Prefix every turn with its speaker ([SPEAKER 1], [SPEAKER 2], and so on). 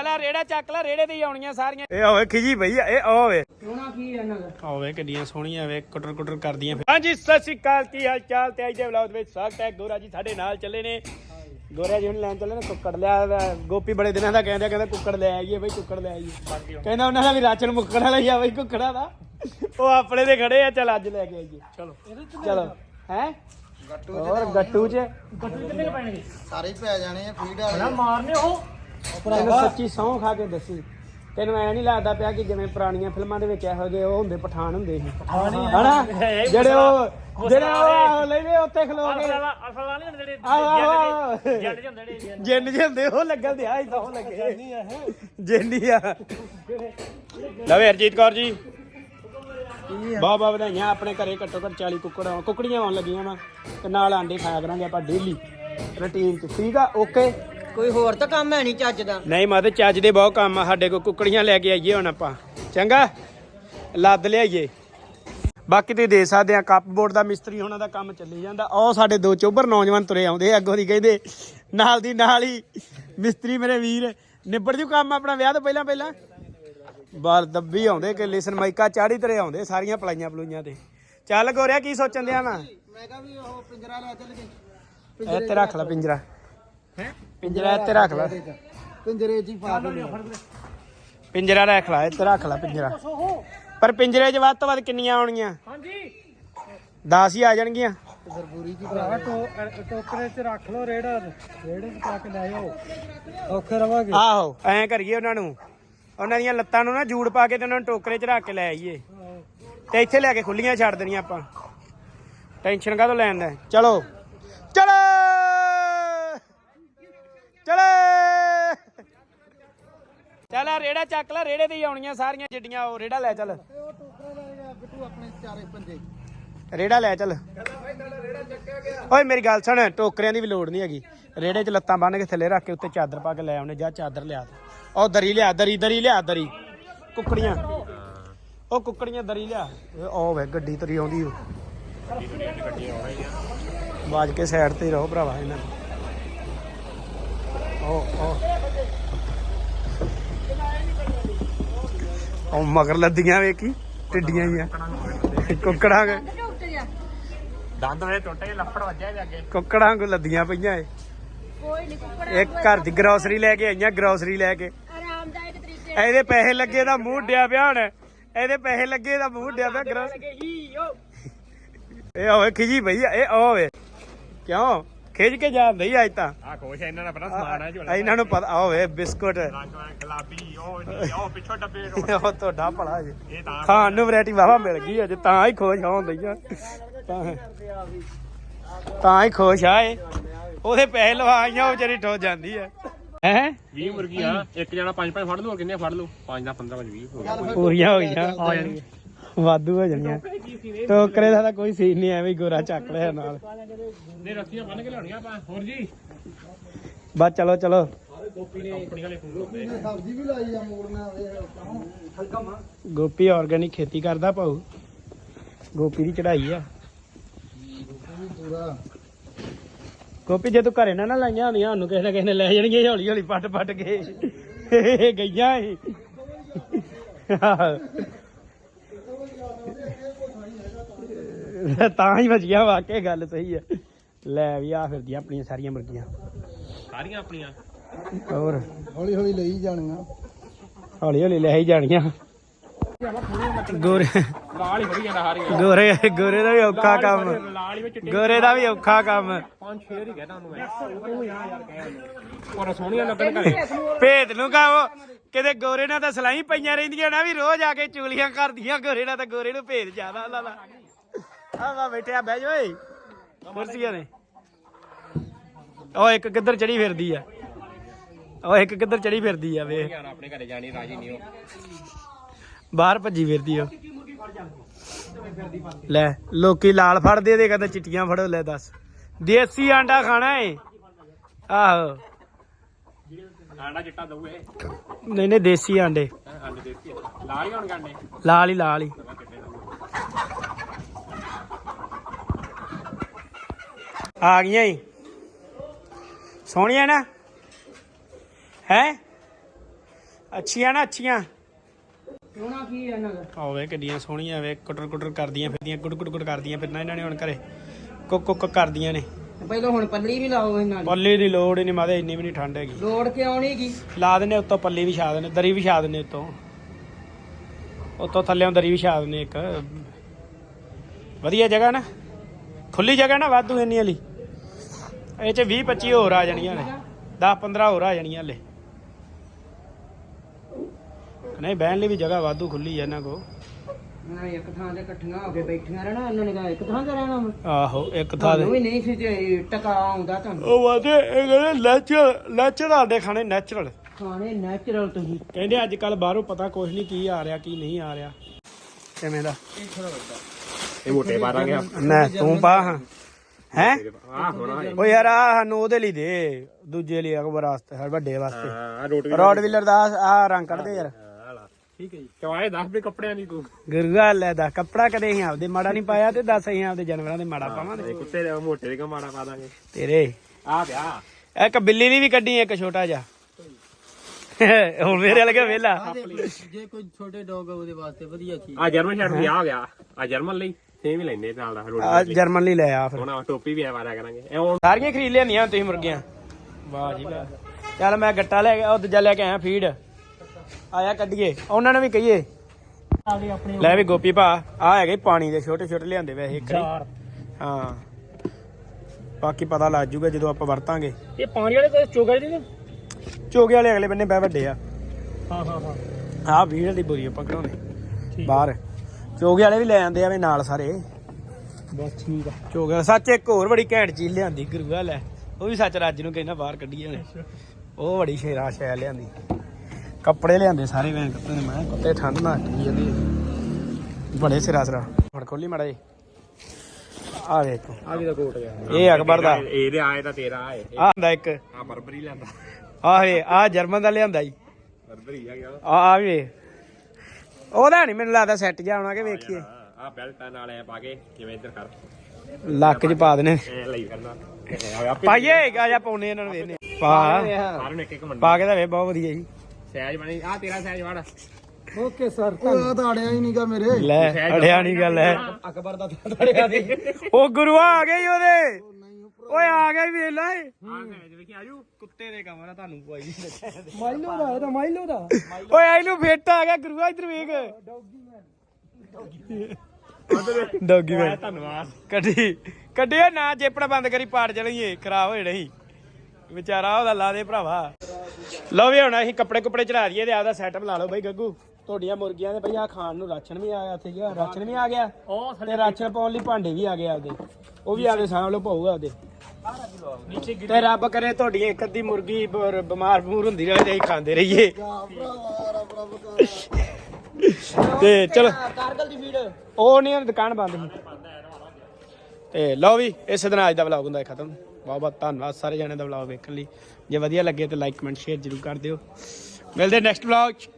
[SPEAKER 1] ਚੱਲ ਆ ਰੇੜਾ ਚੱਕ ਲੈ ਰੇੜੇ ਤੇ ਹੀ ਆਉਣੀਆਂ ਸਾਰੀਆਂ। ਇਹ ਹੋਵੇ ਖਿਜੀ ਭਈ ਇਹ ਹੋਵੇ
[SPEAKER 2] ਸੋਹਣਾ ਕੀ ਇਹਨਾਂ ਦਾ?
[SPEAKER 1] ਹੋਵੇ ਕਿੱਡੀਆਂ ਸੋਹਣੀਆਂ ਵੇ ਕੁਟਰ ਕੁਟਰ ਕਰਦੀਆਂ ਫਿਰ। ਹਾਂਜੀ ਸਤਿ ਸ਼੍ਰੀ ਅਕਾਲ ਕੀ ਹਾਲ ਚਾਲ? ਤੇ ਅੱਜ ਦੇ ਵਲੌਗ ਵਿੱਚ ਸਵਾਗਤ ਹੈ। ਗੋਰਾ ਜੀ ਸਾਡੇ ਨਾਲ ਚੱਲੇ ਨੇ। ਗੋਰਾ ਜੀ ਹੁਣ ਲੈਣ ਚੱਲੇ ਨੇ ਕੁੱਕੜ ਲਿਆ। ਗੋਪੀ ਬੜੇ ਦਿਨਾਂ ਦਾ ਕਹਿੰਦਾ ਕਹਿੰਦਾ ਕੁੱਕੜ ਲੈ ਆਈਏ ਬਈ ਕੁੱਕੜ ਲੈ ਆਈਏ। ਕਹਿੰਦਾ ਉਹਨਾਂ ਦਾ ਵੀ ਰਾਸ਼ਨ ਮੁੱਕਣ ਵਾਲਾ ਹੀ ਆ ਬਈ ਕੁੱਕੜਾਂ ਦਾ। ਉਹ ਆਪਣੇ ਦੇ ਖੜੇ ਆ ਚੱਲ ਅੱਜ ਲੈ ਕੇ ਆਈਏ। ਚਲੋ। ਚਲੋ। ਹੈ? ਹੋਰ ਗੱਟੂ ਚ?
[SPEAKER 2] ਗੱਟੂ ਕਿੰਨੇ ਕੁ ਪੈਣਗੇ?
[SPEAKER 3] ਸਾਰੇ ਹੀ ਪੈ ਜਾਣੇ ਆ ਫੀਡ ਵਾਲੇ
[SPEAKER 2] ਮਾਰਨੇ ਉਹ।
[SPEAKER 1] ਤੈਨੂੰ ਸੱਚੀ ਸਹੁੰ ਖਾ ਕੇ ਦੱਸੀ। ਤੈਨੂੰ ਐ ਨਹੀਂ ਲੱਗਦਾ ਪਿਆ ਕਿ ਜਿਵੇਂ ਪੁਰਾਣੀਆਂ ਫਿਲਮਾਂ ਦੇ ਵਿੱਚ ਇਹੋ ਜਿਹੇ ਉਹ ਹੁੰਦੇ ਪਠਾਨ ਹੁੰਦੇ ਸੀ। ਹਨਾ? ਜਿਹੜੇ ਉਹ ਜਿਹੜੇ ਉਹ ਲੈਨੇ ਉੱਥੇ ਖਲੋ ਕੇ।
[SPEAKER 2] ਅਸਲ ਜਿਹੜੇ। ਜੱਟ
[SPEAKER 1] ਜਿੰਨ ਜਾਂਦੇ ਉਹ ਲੱਗਣ ਦੇ ਆਈ ਤਾਂ ਉਹ ਲੱਗੇ ਜਿੰਨੀ ਆ। ਲਵੇ ਹਰਜੀਤ ਕੌਰ ਜੀ। ਬਾ ਬਾ ਵਧਾਈਆਂ। ਆਪਣੇ ਘਰੇ ਘੱਟੋ ਘੱਟ 40 ਕੁੱਕੜਾਂ ਕੁੱਕੜੀਆਂ ਆਉਣ ਲੱਗੀਆਂ ਵਾ। ਤੇ ਨਾਲ ਆਂਡੇ ਖਾਇਆ ਕਰਾਂਗੇ ਆਪਾਂ ਡੇਲੀ ਰੁਟੀਨ ਚ। ਠੀਕ ਆ? ਓਕੇ
[SPEAKER 4] ਕੋਈ ਹੋਰ ਤਾਂ ਕੰਮ ਹੈ ਨਹੀਂ ਚੱਜ ਦਾ।
[SPEAKER 1] ਨਹੀਂ ਮਾਤੇ ਚੱਜ ਦੇ ਬਹੁਤ ਕੰਮ ਆ ਸਾਡੇ ਕੋਲ ਕੁੱਕੜੀਆਂ ਲੈ ਕੇ ਆਈਏ ਹੁਣ ਆਪਾਂ। ਚੰਗਾ? ਲੱਦ ਲਿਆਈਏ। ਬਾਕੀ ਤੁਸੀਂ ਦੇ ਸਕਦੇ ਆ ਕੱਪ ਬੋਰਡ ਦਾ ਮਿਸਤਰੀ ਹੋਣਾ ਦਾ ਕੰਮ ਚੱਲੀ ਜਾਂਦਾ। ਉਹ ਸਾਡੇ ਦੋ ਚੋਬਰ ਨੌਜਵਾਨ ਤੁਰੇ ਆਉਂਦੇ ਅੱਗੋਂ ਦੀ ਕਹਿੰਦੇ ਨਾਲ ਦੀ ਨਾਲ ਹੀ ਮਿਸਤਰੀ ਮੇਰੇ ਵੀਰ ਨਿਬੜ ਜੂ ਕੰਮ ਆਪਣਾ ਵਿਆਹ ਤੋਂ ਪਹਿਲਾਂ ਪਹਿਲਾਂ। ਬਾਲ ਦੱਬੀ ਆਉਂਦੇ ਕਿ ਲਿਸਨ ਮਾਈਕਾ ਚਾੜੀ ਤਰੇ ਆਉਂਦੇ ਸਾਰੀਆਂ ਪਲਾਈਆਂ ਪਲੂਈਆਂ ਤੇ। ਚੱਲ ਗੋਰਿਆ ਕੀ ਸੋਚਣ ਦਿਆ ਨਾ
[SPEAKER 3] ਮੈਂ ਕਿਹਾ ਵੀ ਉਹ ਪਿੰਜਰਾ ਲੈ ਚੱਲ ਗਏ
[SPEAKER 1] ਇੱਥੇ ਰੱਖ ਲੈ ਪਿੰਜਰਾ। ਹੈ ਪਿੰਜਰਾ ਇੱਥੇ ਰੱਖ ਲੈ।
[SPEAKER 3] ਪਿੰਜਰੇ 'ਚ ਹੀ ਪਾ ਦੇ
[SPEAKER 1] ਪਿੰਜਰਾ ਰੱਖ ਲੈ ਇੱਥੇ ਰੱਖ ਲੈ ਪਿੰਜਰਾ। ਪਰ ਪਿੰਜਰੇ 'ਚ ਵੱਧ ਤੋਂ ਵੱਧ ਕਿੰਨੀਆਂ ਆਉਣਗੀਆਂ?
[SPEAKER 2] ਹਾਂਜੀ।
[SPEAKER 1] 10 ਹੀ ਆ ਜਾਣਗੀਆਂ।
[SPEAKER 3] ਸਰਬੂਰੀ 'ਚ ਹੀ
[SPEAKER 2] ਭਰਾਵਾ ਟੋਕਰੇ 'ਚ ਰੱਖ ਲਓ ਰੇੜਾ ਰੇੜੇ 'ਚ ਪਾ ਕੇ ਲੈ ਆਓ। ਔਖੇ ਰਵਾਂਗੇ।
[SPEAKER 1] ਆਹੋ ਐਂ ਕਰੀਏ ਉਹਨਾਂ ਨੂੰ। ਉਹਨਾਂ ਦੀਆਂ ਲੱਤਾਂ ਨੂੰ ਨਾ ਜੂੜ ਪਾ ਕੇ ਤੇ ਉਹਨਾਂ ਨੂੰ ਟੋਕਰੇ 'ਚ ਰੱਖ ਕੇ ਲੈ ਆਈਏ। ਤੇ ਇੱਥੇ ਲੈ ਕੇ ਖੁੱਲੀਆਂ ਛੱਡ ਦੇਣੀਆਂ ਆਪਾਂ। ਟੈਨਸ਼ਨ ਕਾਹਤੋਂ ਲੈਣ ਦਾ? ਚਲੋ। ਚਲੋ! ਚੱਲ ਆ ਰੇੜਾ ਚੱਕ ਲੈ, ਰੇੜੇ ਤੇ ਹੀ ਆਉਣੀਆਂ ਸਾਰੀਆਂ ਜਿੱਡੀਆਂ, ਉਹ ਰੇੜਾ ਲੈ ਚੱਲ।
[SPEAKER 3] ਉਹ ਟੋਕਰਾ ਲੈ ਗਿਆ ਬਿੱਟੂ ਆਪਣੇ ਚਾਰੇ ਪੰਜੇ
[SPEAKER 1] ਰੇੜਾ ਲੈ ਚੱਲ। ਓਏ, ਮੇਰੀ ਗੱਲ ਸੁਣ, ਟੋਕਰਿਆਂ ਦੀ ਵੀ ਲੋੜ ਨਹੀਂ ਹੈਗੀ। ਰੇੜੇ 'ਚ ਲੱਤਾਂ ਬੰਨ ਕੇ ਥੱਲੇ ਰੱਖ ਕੇ ਉੱਤੇ ਚਾਦਰ ਪਾ ਕੇ ਲੈ ਆਉਣੇ, ਜਾ ਚਾਦਰ ਲਿਆ ਉਹ ਦਰੀ ਲਿਆ, ਦਰੀ ਦਰੀ ਲਿਆ, ਦਰੀ। ਕੁੱਕੜੀਆਂ। ਉਹ ਕੁੱਕੜੀਆਂ ਦਰੀ ਲਿਆ। ਉਹ ਵੇ, ਗੱਡੀ ਤਰੀ ਆਉਂਦੀ ਉਹ ਬਾਜ ਕੇ ਸਾਈਡ ਤੇ ਰਹੋ ਭਰਾਵਾ, ਇਹਨਾਂ ਉਹ ਉਹ। ਉਹ ਮਗਰ ਲੱਦੀਆਂ ਵੇਖੀ ਟਿੱਡੀਆਂ ਹੀ ਆ। ਕੁੱਕੜਾਂ ਦੇ
[SPEAKER 2] ਦੰਦ ਵੇ ਟੁੱਟੇ ਲੱਫੜ ਵੱਜਿਆ ਇਹਦੇ ਅੱਗੇ।
[SPEAKER 1] ਕੁੱਕੜਾਂ ਕੋ ਲੱਦੀਆਂ ਪਈਆਂ ਏ।
[SPEAKER 5] ਕੋਈ ਨਹੀਂ ਕੁੱਕੜ
[SPEAKER 1] ਇੱਕ ਘਰ ਦੀ ਗਰੋਸਰੀ ਲੈ ਕੇ ਆਈਆਂ ਗਰੋਸਰੀ ਲੈ ਕੇ।
[SPEAKER 5] ਆਰਾਮਦਾਇਕ ਤਰੀਕੇ
[SPEAKER 1] ਇਹਦੇ ਪੈਸੇ ਲੱਗੇ ਦਾ ਮੂੰਹ ਡਿਆ ਪਿਆ ਹੁਣ। ਇਹਦੇ ਪੈਸੇ ਲੱਗੇ ਦਾ ਮੂੰਹ ਡਿਆ ਪਿਆ ਗਰੋਸ ਇਹ ਹੋਵੇ ਖਿਜੀ ਭਈ ਇਹ ਹੋਵੇ ਕਿਉਂ? ਖਿਜ ਕੇ ਜਾਂਦੇ ਹੀ ਅੱਜ ਤਾਂ।
[SPEAKER 2] ਆ ਖੁਸ਼ ਇਹਨਾਂ ਦਾ ਪਤਾ ਸਮਾਨ ਹੈ ਝੋਲਾ
[SPEAKER 1] ਇਹਨਾਂ ਨੂੰ ਪਤਾ ਹੋਵੇ ਬਿਸਕੁਟ।
[SPEAKER 2] ਗੁਲਾਬੀ ਉਹ ਉਹ ਪਿੱਛੋਂ ਡੱਬੇ
[SPEAKER 1] ਉਹ ਤੁਹਾਡਾ ਭਲਾ ਜੀ।
[SPEAKER 2] ਇਹ ਤਾਂ
[SPEAKER 1] ਖਾਣ ਨੂੰ ਵੈਰਾਈਟੀ ਵਾਵਾ ਮਿਲ ਗਈ ਅੱਜ ਤਾਂ ਹੀ ਖੁਸ਼ ਹੋਣ ਆ। ਤਾਂ ਤਾਂ ਹੀ ਖੁਸ਼ ਆ ਇਹ। ਉਹਦੇ ਪੈਸੇ ਲਵਾਈਆਂ ਉਹ ਵਿਚਾਰੀ ਠੋ ਜਾਂਦੀ ਹੈ ਹੈ?
[SPEAKER 2] 20 ਮੁਰਗੀਆਂ ਇੱਕ ਜਣਾ 5 5 ਫੜ ਲਓ ਕਿੰਨੇ ਫੜ ਲਓ 5 ਦਾ 15 20 ਹੋ ਗਿਆ
[SPEAKER 1] ਪੂਰੀਆਂ ਹੋ ਗਈਆਂ ਆ ਵਾਧੂ ਹੋ ਜਾਣੀਆਂ। ਟੋਕਰੇ ਦਾ ਤਾਂ ਕੋਈ ਸੀਨ ਨਹੀਂ ਐਵੇਂ ਗੋਰਾ ਚੱਕ ਲਿਆ ਨਾਲ।
[SPEAKER 2] ਨੇ ਰੱਸੀਆਂ ਬੰਨ ਕੇ ਲਿਆਉਣੀਆਂ ਆਪਾਂ। ਹੋਰ ਜੀ?
[SPEAKER 1] ਬਸ ਚਲੋ ਚਲੋ।
[SPEAKER 3] ਸਬਜ਼ੀ ਵੀ ਲਾਈ ਆ ਮੋੜਨਾ ਹਲਕਾ ਮਾ
[SPEAKER 1] ਗੋਪੀ ਆਰਗੈਨਿਕ ਖੇਤੀ ਕਰਦਾ ਭਾਊ ਗੋਪੀ ਦੀ ਚੜਾਈ ਆ।
[SPEAKER 3] ਪੂਰਾ
[SPEAKER 1] ਗੋਪੀ ਜੇ ਤੂੰ ਘਰੇ ਨਾ ਨਾ ਲਾਈਆਂ ਹੁੰਦੀਆਂ ਸਾਨੂੰ ਕਿਸੇ ਨਾ ਕਿਸੇ ਨੇ ਲੈ ਜਾਣਗੇ ਹੌਲੀ ਹੌਲੀ ਪੱਟ ਪੱਟ ਕੇ। ਇਹ ਗਈਆਂ ਸੀ ਤਾਂ ਹੀ ਬਚੀਆਂ ਵਾਕਿਆ ਗੱਲ ਸਹੀ ਹੈ ਲੈ ਵੀ ਆ ਫਿਰਦੀਆਂ ਆਪਣੀਆਂ ਸਾਰੀਆਂ ਮੁਰਗੀਆਂ।
[SPEAKER 2] ਸਾਰੀਆਂ ਆਪਣੀਆਂ?
[SPEAKER 1] ਹੋਰ?
[SPEAKER 3] ਹੌਲੀ ਹੌਲੀ ਲਈ ਜਾਣੀਆਂ।
[SPEAKER 1] ਹੌਲੀ ਹੌਲੀ ਲੈ ਹੀ ਜਾਣੀਆਂ। ਗੋਰੇ
[SPEAKER 2] ਲਾਲ ਹੀ ਵਧੀ ਜਾਂਦਾ ਹਾਰੀ
[SPEAKER 1] ਗੋਰੇ ਗੋਰੇ ਦਾ ਵੀ ਔਖਾ ਕੰਮ।
[SPEAKER 2] ਲਾਲ ਹੀ ਵਿੱਚ
[SPEAKER 1] ਗੋਰੇ ਦਾ ਵੀ ਔਖਾ ਕੰਮ।
[SPEAKER 2] ਪੰਜ ਛੇ ਹੀ ਕਹਿਦਾ ਉਹਨੂੰ ਮੈਂ। ਤੂੰ ਯਾਰ ਯਾਰ ਕਹਿ ਪਰ ਸੋਹਣੀਆਂ ਲੱਗਣ ਘਰੇ।
[SPEAKER 1] ਭੇਦ ਨੂੰ ਕਹੋ ਕਿਤੇ ਗੋਰੇ ਨਾਲ ਤਾਂ ਸਲਾਈ ਪਈਆਂ ਰਹਿੰਦੀਆਂ ਨਾ ਵੀ ਰੋਜ਼ ਆ ਕੇ ਚੁਗਲੀਆਂ ਕਰਦੀਆਂ ਗੋਰੇ ਨਾਲ ਤਾਂ ਗੋਰੇ ਨੂੰ ਭੇਦ ਜ਼ਿਆਦਾ ਲਾ ਲਾ ਆ ਵਾ ਬੈਠਿਆ ਬਹਿ ਜਾ ਓਏ। ਕੁਰਸੀਆਂ ਨੇ ਉਹ ਇੱਕ ਕਿੱਧਰ ਚੜੀ ਫਿਰਦੀ ਆ? ਉਹ ਇੱਕ ਕਿੱਧਰ ਚੜੀ ਫਿਰਦੀ ਆ
[SPEAKER 2] ਯਾਰ ਆਪਣੇ ਘਰੇ ਜਾਣੀ ਰਾਜੀ ਨਹੀਂ ਉਹ।
[SPEAKER 1] ਬਾਹਰ ਭੱਜੀ ਫਿਰਦੀ ਉਹ ਲੈ ਲੋਕੀ ਲਾਲ ਫੜਦੇ ਤੇ ਕਹਿੰਦੇ ਚਿੱਟੀਆਂ ਫੜੋ ਲੈ ਦੱਸ। ਦੇਸੀ ਆਂਡਾ ਖਾਣਾ ਏ। ਆਹੋ।
[SPEAKER 2] ਆਂਡਾ ਚਿੱਟਾ ਦਊਏ
[SPEAKER 1] ਨਹੀਂ ਨਹੀਂ ਦੇਸੀ ਆਂਡੇ।
[SPEAKER 2] ਲਾਲ ਹੀ ਹੋਣ ਗਾਂਡੇ
[SPEAKER 1] ਲਾਲ ਹੀ ਲਾਲ ਹੀ। ਆ ਗਈਆਂ ਹੀ ਸੋਹਣੀਆਂ ਨਾ? ਹੈ? ਅੱਛੀਆਂ ਨਾ ਅੱਛੀਆਂ?
[SPEAKER 4] ਸੋਹਣਾ ਕੀ ਹੈ ਇਹਨਾਂ ਦਾ?
[SPEAKER 1] ਆਵੇ ਕਿੱਡੀਆਂ ਸੋਹਣੀਆਂ ਵੇ ਕੁਟਰ ਕੁਟਰ ਕਰਦੀਆਂ ਫਿਰਦੀਆਂ ਗੁੜ ਗੁੜ ਗੁੜ ਕਰਦੀਆਂ ਫਿਰਨਾ ਇਹਨਾਂ ਨੇ ਹੁਣ ਘਰੇ। ਕੁੱਕ ਕੁੱਕ ਕਰਦੀਆਂ ਨੇ।
[SPEAKER 4] ਪਹਿਲਾਂ ਹੁਣ ਪੱਲੀ ਵੀ ਲਾਓ ਇਹਨਾਂ ਦੀ
[SPEAKER 1] ਪੱਲੀ ਦੀ ਲੋੜ ਹੀ ਨਹੀਂ ਮਾਦੇ ਇੰਨੀ ਵੀ ਨਹੀਂ ਠੰਡ ਹੈਗੀ।
[SPEAKER 4] ਲੋੜ ਕਿਉਂ ਨਹੀਂ ਗੀ
[SPEAKER 1] ਲਾ ਦਿੰਨੇ ਉੱਤੋਂ ਪੱਲੀ ਵੀ ਛਾ ਦਿੰਨੇ ਦਰੀ ਵੀ ਛਾ ਦਿੰਨੇ ਉੱਤੋਂ। ਉੱਤੋਂ ਥੱਲੇੋਂ ਦਰੀ ਵੀ ਛਾ ਦਿੰਨੇ ਇੱਕ। ਵਧੀਆ ਜਗ੍ਹਾ ਨਾ। ਖੁੱਲੀ ਜਗ੍ਹਾ ਨਾ ਵਾਧੂ ਇੰਨੀ ਵਾਲੀ ਇਹ ਚ 20 25 ਹੋਰ ਆ ਜਾਣੀਆਂ ਨੇ। 10 15 ਹੋਰ ਆ ਜਾਣੀਆਂ ਹਲੇ। ਨਹੀਂ ਬਹਿਣ ਲਈ ਵੀ ਜਗ੍ਹਾ ਵਾਧੂ ਖੁੱਲੀ ਹੈ ਇਹਨਾਂ ਕੋ
[SPEAKER 4] ਨਾ ਇੱਕ ਥਾਂ ਤੇ ਇਕੱਠੀਆਂ ਹੋ ਕੇ ਬੈਠੀਆਂ ਰਹਿਣਾ ਇਹਨਾਂ ਨੇ ਕਹਾ ਇੱਕ ਥਾਂ ਤੇ ਰਹਿਣਾ ਵਾ।
[SPEAKER 1] ਆਹੋ ਇੱਕ ਥਾਂ
[SPEAKER 4] ਤੁਹਾਨੂੰ
[SPEAKER 1] ਦੇ
[SPEAKER 4] ਵੀ ਨਹੀਂ ਸੀ ਤੇ ਟਕਾ ਆਉਂਦਾ ਤੁਹਾਨੂੰ।
[SPEAKER 1] ਉਹ ਵਾਦੇ ਇਹ ਕਹਿੰਦੇ ਨੈਚੁਰਲ ਨੈਚੁਰਲ ਦੇ ਖਾਣੇ ਨੈਚੁਰਲ
[SPEAKER 4] ਖਾਣੇ ਨੈਚੁਰਲ ਤੁਸੀਂ।
[SPEAKER 1] ਕਹਿੰਦੇ ਅੱਜ ਕੱਲ ਬਾਹਰੋਂ ਪਤਾ ਕੁਝ ਨਹੀਂ ਕੀ ਆ ਰਿਹਾ ਕੀ ਨਹੀਂ ਆ ਰਿਹਾ। ਕਿਵੇਂ ਦਾ?
[SPEAKER 3] ਇਹ ਮੋਟੇ ਪਾਰਾਂਗੇ
[SPEAKER 1] ਨਾ ਤੂੰ ਪਾ ਹਾਂ। ਹੈ?
[SPEAKER 3] ਆ ਹੋਣਾ
[SPEAKER 1] ਓ ਯਾਰ ਆ ਸਾਨੂੰ ਉਹਦੇ ਲਈ ਦੇ। ਦੂਜੇ ਲਈ ਅਕਬਰ ਵਾਸਤੇ ਹਰ ਵੱਡੇ ਵਾਸਤੇ।
[SPEAKER 3] ਆ
[SPEAKER 1] ਰੋਡ ਵੀਲਰ ਦਾ ਆ ਰੰਗ ਕੱਢ ਦੇ ਯਾਰ
[SPEAKER 3] ਠੀਕ ਹੈ ਜੀ। ਚਵਾਏ 10 ਵੀ ਕੱਪੜਿਆਂ ਦੀ ਤੂੰ?
[SPEAKER 1] ਗੁਰਗਾ ਲੈ ਦਾ ਕੱਪੜਾ ਕਦੇ ਅਸੀਂ ਆਪਦੇ ਮਾੜਾ ਨਹੀਂ ਪਾਇਆ ਤੇ ਦੱਸ ਅਸੀਂ ਆਪਦੇ ਜਾਨਵਰਾਂ ਦੇ ਮਾੜਾ ਪਾਵਾਂਗੇ।
[SPEAKER 3] ਕੁੱਤੇ ਦੇ ਮੋਟੇ ਦੇ ਕਮਾੜਾ ਪਾ ਦਾਂਗੇ?
[SPEAKER 1] ਤੇਰੇ।
[SPEAKER 3] ਆ ਪਿਆ
[SPEAKER 1] ਇੱਕ ਬਿੱਲੀ ਦੀ ਵੀ ਕੱਢੀ ਇੱਕ ਛੋਟਾ ਜਿਹਾ। ਹੁਣ ਮੇਰੇ ਲਗੇ ਵੇਲਾ
[SPEAKER 4] ਜੇ ਕੋਈ ਛੋਟੇ ਡੌਗ ਉਹਦੇ ਵਾਸਤੇ ਵਧੀਆ ਚੀਜ਼।
[SPEAKER 3] ਆ ਜਰਮਨ ਸ਼ਰਟ ਵੀ ਆ ਗਿਆ। ਆ ਜਰਮਨ ਲਈ। ਸੇਮ ਹੀ ਲੈਨੇ ਨਾਲ ਦਾ
[SPEAKER 1] ਆ
[SPEAKER 3] ਰੋਟ।
[SPEAKER 1] ਜਰਮਨ ਲਈ ਲੈ ਆ ਫਿਰ।
[SPEAKER 3] ਹੁਣ ਆਹ ਟੋਪੀ ਵੀ ਆ ਵਾਰਿਆ ਕਰਾਂਗੇ। ਇਹ ਹੁਣ
[SPEAKER 1] ਸਾਰੀਆਂ ਖਰੀਦ ਲਿਆਂਦੀਆਂ ਤੁਸੀਂ ਮੁਰਗੀਆਂ? ਵਾਹ ਜੀ ਵਾਹ। ਚੱਲ ਮੈਂ ਗੱਟਾ ਲੈ ਕੇ ਉਹ ਦੂਜਾ ਲੈ ਕੇ ਆਇਆ ਫੀਡ। ਆਇਆ ਕੱਢੀਏ। ਉਹਨਾਂ ਨੂੰ ਵੀ ਕਹੀਏ। ਲੈ ਵੀ ਗੋਪੀ ਭਾ ਆ ਹੈਗੇ ਪਾਣੀ ਦੇ ਛੋਟੇ ਛੋਟੇ ਲਿਆਂਦੇ ਵੈਸੇ ਇੱਕ। ਹਾਂ। ਬਾਕੀ ਪਤਾ ਲੱਗ ਜੂਗਾ ਜਦੋਂ ਆਪਾਂ ਵਰਤਾਂਗੇ।
[SPEAKER 2] ਇਹ ਪਾਣੀ ਵਾਲੇ ਕੋਈ ਚੋਗਾ ਜੀ
[SPEAKER 1] ਚੋਗੇ ਵਾਲੇ ਅਗਲੇ ਬੰਨੇ ਬੈ ਵੱਡੇ ਆ।
[SPEAKER 2] ਹਾਂ ਹਾਂ ਹਾਂ।
[SPEAKER 1] ਆਹ ਵੀੜ ਦੀ ਬੋਰੀ ਆਪਾਂ ਕਢਾਉਣੇ। ਬਾਹਰ। ਚੋਗੇ ਵਾਲੇ ਵੀ ਲੈ ਆਂਦੇ ਆਵੇਂ ਨਾਲ ਸਾਰੇ।
[SPEAKER 2] ਬਸ ਠੀਕ ਆ।
[SPEAKER 1] ਚੋਗੇ ਵਾਲਾ- ਸੱਚ ਇੱਕ ਹੋਰ ਬੜੀ ਘੈਂਟ ਚੀਜ਼ ਲਿਆਂਦੀ ਗੁਰੂਆ ਲੈ। ਉਹ ਵੀ ਸੱਚ ਰੱਜ ਨੂੰ ਕਹਿੰਦਾ ਬਾਹਰ ਕੱਢੀ ਨੇ ਉਹ ਬੜੀ ਸ਼ੇਰਾ ਸ਼ੈ ਲਿਆਂਦੀ। ਕੱਪੜੇ ਲਿਆਂਦੇ ਸਾਰੇ ਵੈਂ ਕੱਪੜੇ ਦੇ ਮੈਂ ਕੁੱਤੇ ਠੰਡ ਨਾ ਹਟੀ ਜਾਂਦੀ। ਬੜੇ ਸਿਰਾ ਸਿਰਾ। ਫੜ ਖੋਲੀ ਮੜਾ ਜੀ ਆ ਵੇਖ। ਤੂੰ
[SPEAKER 3] ਆ ਵੀ ਤਾਂ ਕੋਟ ਗਿਆ।
[SPEAKER 1] ਇਹ ਅਕਬਰ ਦਾ।
[SPEAKER 3] ਇਹਦੇ ਆਏ ਤਾਂ ਤੇਰਾ ਆਏ।
[SPEAKER 1] ਆ ਹੁੰਦਾ ਇੱਕ।
[SPEAKER 3] ਆ ਬਰਬਰੀ ਲੈਂਦਾ
[SPEAKER 1] ਆਹ ਵੇ ਆ ਜਰਮਨ ਦਾ ਲਿਆਂਦਾ ਜੀ।
[SPEAKER 3] ਬਰਬਰੀ ਆ ਗਿਆ।
[SPEAKER 1] ਆ ਆ ਵੇ। ਉਹਦਾ ਨਹੀਂ ਮੈਨੂੰ ਲੱਗਦਾ ਸੈੱਟ ਜਾ ਆਉਣਾ ਕਿ ਵੇਖੀਏ।
[SPEAKER 3] ਆ ਬੈਲਟਾਂ ਨਾਲ ਐ ਪਾ ਕੇ ਜਿਵੇਂ ਇੱਧਰ ਕਰ।
[SPEAKER 1] ਲੱਕ 'ਚ ਪਾ ਦੇਣੇ।
[SPEAKER 3] ਐ ਲਈ ਕਰਨਾ।
[SPEAKER 1] ਪਾਈਏ ਆ ਜਾ ਪਾਉਨੇ ਇਹਨਾਂ ਨੂੰ ਵੇਨੇ ਪਾ
[SPEAKER 3] ਸਾਰਿਆਂ ਨੂੰ ਇੱਕ ਇੱਕ ਮੰਡੀ।
[SPEAKER 1] ਪਾ ਕੇ ਤਾਂ ਵੇ ਬਹੁਤ ਵਧੀਆ ਜੀ।
[SPEAKER 3] ਸਹਿਜ ਬਣੀ। ਆ ਤੇਰਾ ਸਹਿਜ ਵੜ।
[SPEAKER 2] ਓਕੇ ਸਰ ਉਹ ਤਾਂ ਅੜਿਆ ਹੀ ਨਹੀਂਗਾ ਮੇਰੇ।
[SPEAKER 1] ਲੈ ਅੜਿਆ ਨਹੀਂ ਗੱਲ ਹੈ
[SPEAKER 2] ਅਕਬਰ ਦਾ ਧੜਿਆ ਦੇ
[SPEAKER 1] ਉਹ ਗੁਰੂਆ ਆ ਗਏ ਉਹਦੇ। ਓਏ ਆ ਗਿਆ ਵੇਖ ਲੈ।
[SPEAKER 3] ਆ ਸਹਿਜ ਵੇਖੀ ਆਜੂ
[SPEAKER 1] ਕੁੱਤੇ ਦੇ ਕਮਰਾ ਤੁਹਾਨੂੰ ਕੋਈ
[SPEAKER 2] ਮਾਈਲੋ ਦਾ, ਇਹ ਤਾਂ ਮਾਈਲੋ ਦਾ।
[SPEAKER 1] ਓਏ ਇਹਨੂੰ ਫਿੱਟ ਆ ਗਿਆ, ਗੁਰੂਆ, ਇੱਧਰ ਵੇਖ। ਡੌਗੀ ਮੈਂ।
[SPEAKER 3] ਧੰਨਵਾਦ
[SPEAKER 1] ਕੱਢੀ ਕੱਢਿਆ ਨਾ, ਜੇਪੜਾ ਬੰਦ ਕਰੀ, ਪਾੜ ਚਲੀਏ ਖਰਾਬ ਹੋ ਜਾਣਾ ਸੀ ਵਿਚਾਰਾ ਉਹਦਾ ਲਾ ਦੇ ਭਰਾਵਾ। ਲਓ ਵੀ ਹੁਣ ਅਸੀਂ ਕੱਪੜੇ ਕੁਪੜੇ ਚੜਾ ਦਈਏ ਤੇ ਆਪਦਾ ਸੈਟਅਪ ਲਾ ਲਓ ਬਈ, ਗੱਗੂ। ਤੁਹਾਡੀਆਂ ਮੁਰਗੀਆਂ ਦੇ ਬਈ ਆ ਖਾਣ ਨੂੰ ਰਾਸ਼ਨ ਵੀ ਆ ਗਿਆ ਉੱਥੇ ਗਿਆ ਰਾਸ਼ਨ ਵੀ ਆ ਗਿਆ ਤੇ ਰਾਸ਼ਨ ਪਾਉਣ ਲਈ ਭਾਂਡੇ ਵੀ ਆ ਗਏ ਆਪਦੇ। ਉਹ ਵੀ ਆਪਦੇ ਸਾਂਭ ਲਓ ਪਾਊਗਾ ਆਪਦੇ। ਤੇ ਰੱਬ ਕਰੇ ਤੁਹਾਡੀ ਇੱਕ ਅੱਧੀ ਮੁਰਗੀ ਬ- ਬਿਮਾਰ ਬਮੂਰ ਹੁੰਦੀ ਰਹੇ ਤੇ ਅਸੀਂ ਖਾਂਦੇ ਰਹੀਏ। ਤੇ ਚਲੋ।
[SPEAKER 4] ਕਾਰਗਲ ਦੀ ਫੀਡ
[SPEAKER 1] ਉਹ ਨਹੀਂ ਦੁਕਾਨ ਬੰਦ ਸੀ। ਤੇ ਲਓ ਵੀ ਇਸ ਦਿਨ ਅੱਜ ਦਾ ਵਲੌਗ ਹੁੰਦਾ ਹੈ ਖਤਮ। ਬਹੁਤ ਬਹੁਤ ਧੰਨਵਾਦ ਸਾਰੇ ਜਣੇ ਦਾ ਵਲੌਗ ਵੇਖਣ ਲਈ। ਜੇ ਵਧੀਆ ਲੱਗੇ ਤੇ ਲਾਈਕ ਕਮੈਂਟ ਸ਼ੇਅਰ ਜ਼ਰੂਰ ਕਰ ਦਿਓ। ਮਿਲਦੇ ਨੈਕਸਟ ਵਲੌਗ 'ਚ।